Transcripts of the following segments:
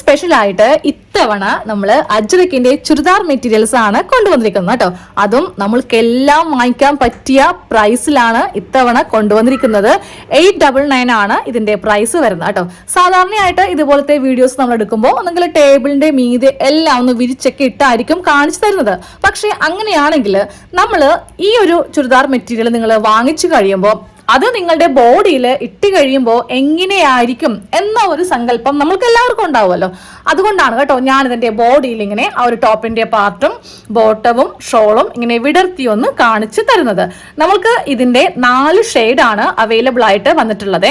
Special ആയിട്ട് ഇത്തവണ നമ്മൾ അജ്രക്കിന്റെ ചുരിദാർ മെറ്റീരിയൽസ് ആണ് കൊണ്ടുവന്നിരിക്കുന്നത് കേട്ടോ. അതും നമ്മൾക്കെല്ലാം വാങ്ങിക്കാൻ പറ്റിയ പ്രൈസിലാണ് ഇത്തവണ കൊണ്ടുവന്നിരിക്കുന്നത്. എയ്റ്റ് ഡബിൾ നയൻ ആണ് ഇതിന്റെ പ്രൈസ് വരുന്നത് കേട്ടോ. സാധാരണയായിട്ട് ഇതുപോലത്തെ വീഡിയോസ് നമ്മൾ എടുക്കുമ്പോൾ ഒന്നെങ്കിൽ ടേബിളിന്റെ മീതെ എല്ലാം ഒന്ന് വിരിച്ചൊക്കെ ഇട്ടായിരിക്കും കാണിച്ചു തരുന്നത്. പക്ഷേ അങ്ങനെയാണെങ്കിൽ നമ്മൾ ഈ ഒരു ചുരിദാർ മെറ്റീരിയൽ നിങ്ങൾ വാങ്ങിച്ചു കഴിയുമ്പോൾ അത് നിങ്ങളുടെ ബോഡിയിൽ ഇട്ട് കഴിയുമ്പോൾ എങ്ങനെയായിരിക്കും എന്ന ഒരു സങ്കല്പം നമ്മൾക്ക് എല്ലാവർക്കും ഉണ്ടാവുമല്ലോ. അതുകൊണ്ടാണ് കേട്ടോ ഞാൻ ഇതിന്റെ ബോഡിയിൽ ഇങ്ങനെ ആ ഒരു ടോപ്പിന്റെ പാർട്ടും ബോട്ടവും ഷോളും ഇങ്ങനെ വിടർത്തി ഒന്ന് കാണിച്ചു തരുന്നത്. നമ്മൾക്ക് ഇതിന്റെ നാല് ഷെയ്ഡാണ് അവൈലബിൾ ആയിട്ട് വന്നിട്ടുള്ളത്.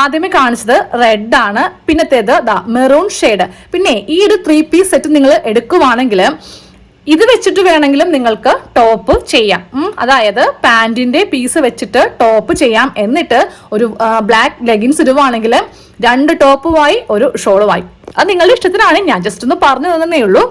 ആദ്യമേ കാണിച്ചത് റെഡ് ആണ് പിന്നത്തേത് ദാ മെറൂൺ ഷെയ്ഡ് പിന്നെ ഈ ഒരു ത്രീ പീസ് സെറ്റ് നിങ്ങൾ എടുക്കുവാണെങ്കിൽ ഇത് വെച്ചിട്ട് വേണമെങ്കിലും നിങ്ങൾക്ക് ടോപ്പ് ചെയ്യാം. അതായത് പാന്റിന്റെ പീസ് വെച്ചിട്ട് ടോപ്പ് ചെയ്യാം. എന്നിട്ട് ഒരു ബ്ലാക്ക് ലെഗിൻസ് ഇടുവാണെങ്കിൽ രണ്ട് ടോപ്പുമായി ഒരു ഷോളുമായി അത് നിങ്ങളുടെ ഇഷ്ടത്തിനാണ്. ഞാൻ ജസ്റ്റ് ഒന്ന് പറഞ്ഞു തന്നേ ഉള്ളൂ.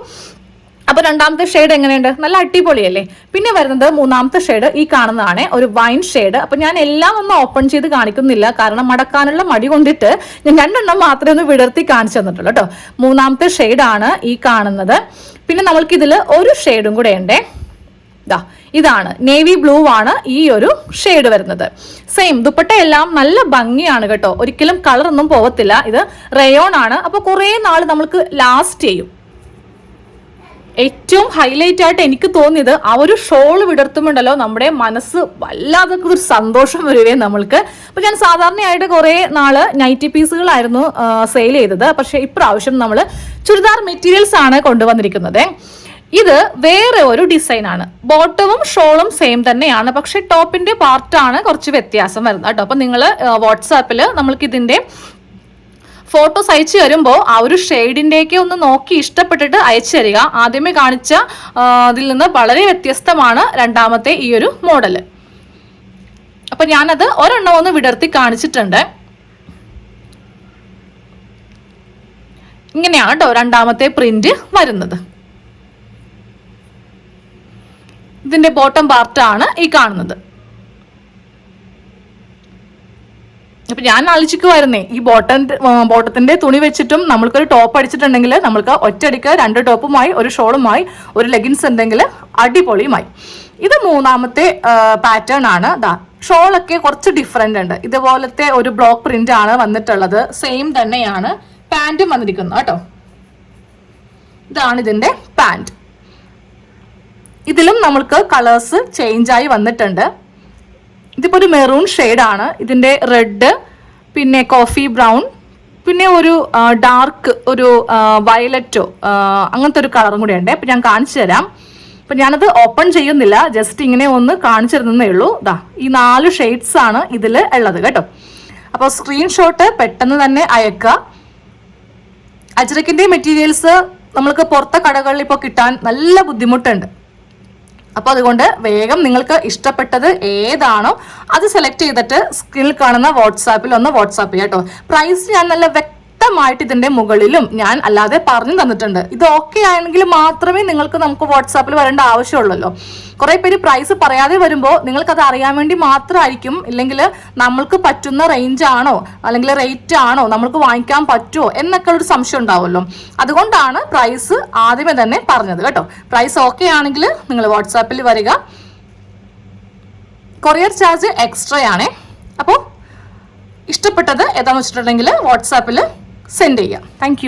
അപ്പൊ രണ്ടാമത്തെ ഷെയ്ഡ് എങ്ങനെയുണ്ട്? നല്ല അടിപൊളിയല്ലേ? പിന്നെ വരുന്നത് മൂന്നാമത്തെ ഷെയ്ഡ് ഈ കാണുന്നതാണ് ഒരു വൈൻ ഷെയ്ഡ് അപ്പൊ ഞാൻ എല്ലാം ഒന്നും ഓപ്പൺ ചെയ്ത് കാണിക്കുന്നില്ല. കാരണം മടക്കാനുള്ള മടി കൊണ്ടിട്ട് ഞാൻ രണ്ടെണ്ണം മാത്രമേ ഒന്ന് വിടർത്തി കാണിച്ചു തന്നിട്ടുള്ളൂ കേട്ടോ മൂന്നാമത്തെ ഷെയ്ഡാണ് ഈ കാണുന്നത്. പിന്നെ നമ്മൾക്ക് ഇതിൽ ഒരു ഷെയ്ഡും കൂടെ ഉണ്ടേ. ദാ ഇതാണ്. നേവി ബ്ലൂ ആണ് ഈ ഒരു ഷെയ്ഡ് വരുന്നത്. സെയിം ദുപ്പട്ട എല്ലാം നല്ല ഭംഗിയാണ് കേട്ടോ. ഒരിക്കലും കളർ ഒന്നും പോകത്തില്ല ഇത് റയോൺ ആണ്. അപ്പൊ കുറേ നാൾ നമ്മൾക്ക് ലാസ്റ്റ് ചെയ്യും. ഏറ്റവും ഹൈലൈറ്റ് ആയിട്ട് എനിക്ക് തോന്നിയത് ആ ഒരു ഷോൾ വിടർത്തുമുണ്ടല്ലോ നമ്മുടെ മനസ്സ് വല്ലാതെ ഒരു സന്തോഷം വരുവേ നമ്മൾക്ക്. അപ്പൊ ഞാൻ സാധാരണയായിട്ട് കുറേ നാൾ നൈറ്റി പീസുകളായിരുന്നു സെയിൽ ചെയ്തത്. പക്ഷെ ഇപ്രാവശ്യം നമ്മൾ ചുരിദാർ മെറ്റീരിയൽസ് ആണ് കൊണ്ടുവന്നിരിക്കുന്നത്. ഇത് വേറെ ഒരു ഡിസൈൻ ആണ്. ബോട്ടവും ഷോളും സെയിം തന്നെയാണ്. പക്ഷെ ടോപ്പിന്റെ പാർട്ടാണ് കുറച്ച് വ്യത്യാസം വരുന്നത് കേട്ടോ. അപ്പൊ നിങ്ങൾ വാട്സാപ്പിൽ നമ്മൾക്ക് ഇതിന്റെ ഫോട്ടോസ് അയച്ചു തരുമ്പോൾ ആ ഒരു ഷെയ്ഡിന്റെയൊക്കെ ഒന്ന് നോക്കി ഇഷ്ടപ്പെട്ടിട്ട് അയച്ചു തരിക. ആദ്യമേ കാണിച്ച അതിൽ നിന്ന് വളരെ വ്യത്യസ്തമാണ് രണ്ടാമത്തെ ഈ ഒരു മോഡൽ. അപ്പം ഞാനത് ഒരെണ്ണം ഒന്ന് വിടർത്തി കാണിച്ചിട്ടുണ്ട്. ഇങ്ങനെയാണ് കേട്ടോ രണ്ടാമത്തെ പ്രിന്റ് വരുന്നത്. ഇതിന്റെ ബോട്ടം പാർട്ടാണ് ഈ കാണുന്നത്. അപ്പൊ ഞാൻ ആലോചിക്കുമായിരുന്നേ ഈ ബോട്ടം ബോട്ടത്തിന്റെ തുണി വെച്ചിട്ടും നമ്മൾക്കൊരു ടോപ്പ് അടിച്ചിട്ടുണ്ടെങ്കിൽ നമ്മൾക്ക് ഒറ്റയടിക്ക് രണ്ട് ടോപ്പുമായി ഒരു ഷോളുമായി ഒരു ലെഗിൻസ് ഉണ്ടെങ്കിൽ അടിപൊളിയുമായി. ഇത് മൂന്നാമത്തെ പാറ്റേൺ ആണ്. ദാ ഷോളൊക്കെ കുറച്ച് ഡിഫറെന്റ് ഉണ്ട്. ഇതുപോലത്തെ ഒരു ബ്ലോക്ക് പ്രിന്റ് ആണ് വന്നിട്ടുള്ളത്. സെയിം തന്നെയാണ് പാന്റും വന്നിരിക്കുന്നത് കേട്ടോ. ഇതാണ് ഇതിന്റെ പാന്റ് ഇതിലും നമ്മൾക്ക് കളേഴ്സ് ചേഞ്ച് ആയി വന്നിട്ടുണ്ട്. ഇതിപ്പോ ഒരു മെറൂൺ ആണ്. ഇതിന്റെ റെഡ് പിന്നെ കോഫി ബ്രൗൺ പിന്നെ ഒരു ഡാർക്ക് ഒരു വയലറ്റോ അങ്ങനത്തെ ഒരു കളറും കൂടെ ഉണ്ട് അപ്പം ഞാൻ കാണിച്ചു തരാം. അപ്പം ഞാനത് ഓപ്പൺ ചെയ്യുന്നില്ല. ജസ്റ്റ് ഇങ്ങനെ ഒന്ന് കാണിച്ചു തരുന്നേ ഉള്ളൂ. ഇതാ ഈ നാല് ഷെയ്ഡ്സ് ആണ് ഇതിൽ ഉള്ളത് കേട്ടോ. അപ്പോൾ സ്ക്രീൻഷോട്ട് പെട്ടെന്ന് തന്നെ അയക്കുക. അജ്രക്കിന്റെ മെറ്റീരിയൽസ് നമ്മൾക്ക് പുറത്തെ കടകളിൽ ഇപ്പോൾ കിട്ടാൻ നല്ല ബുദ്ധിമുട്ടുണ്ട്. അപ്പോൾ അതുകൊണ്ട് വേഗം നിങ്ങൾക്ക് ഇഷ്ടപ്പെട്ടത് ഏതാണോ അത് സെലക്ട് ചെയ്തിട്ട് സ്ക്രീനിൽ കാണുന്ന വാട്സാപ്പിൽ ഒന്ന് വാട്സാപ്പ് ചെയ്യാം കേട്ടോ പ്രൈസ് ഞാൻ നല്ല വ്യക്തമായിട്ട് ഇതിന്റെ മുകളിലും ഞാൻ അല്ലാതെ പറഞ്ഞു തന്നിട്ടുണ്ട്. ഇത് ഓക്കെ ആണെങ്കിൽ മാത്രമേ നിങ്ങൾക്ക് നമുക്ക് വാട്സാപ്പിൽ വരേണ്ട ആവശ്യമുള്ളല്ലോ. കുറെ പേര് പ്രൈസ് പറയാതെ വരുമ്പോൾ നിങ്ങൾക്കത് അറിയാൻ വേണ്ടി മാത്രമായിരിക്കും. ഇല്ലെങ്കിൽ നമ്മൾക്ക് പറ്റുന്ന റേഞ്ച് ആണോ? അല്ലെങ്കിൽ റേറ്റ് ആണോ? നമ്മൾക്ക് വാങ്ങിക്കാൻ പറ്റുമോ എന്നൊക്കെ ഒരു സംശയം ഉണ്ടാവുമല്ലോ. അതുകൊണ്ടാണ് പ്രൈസ് ആദ്യമേ തന്നെ പറഞ്ഞത് കേട്ടോ. പ്രൈസ് ഓക്കെ ആണെങ്കിൽ നിങ്ങൾ വാട്സാപ്പിൽ വരിക. കൊറിയർ ചാർജ് എക്സ്ട്രാ ആണേ. അപ്പോൾ ഇഷ്ടപ്പെട്ടത് ഏതാണെന്ന് വെച്ചിട്ടുണ്ടെങ്കിൽ വാട്സാപ്പിൽ സെൻഡ് ചെയ്യാം താങ്ക്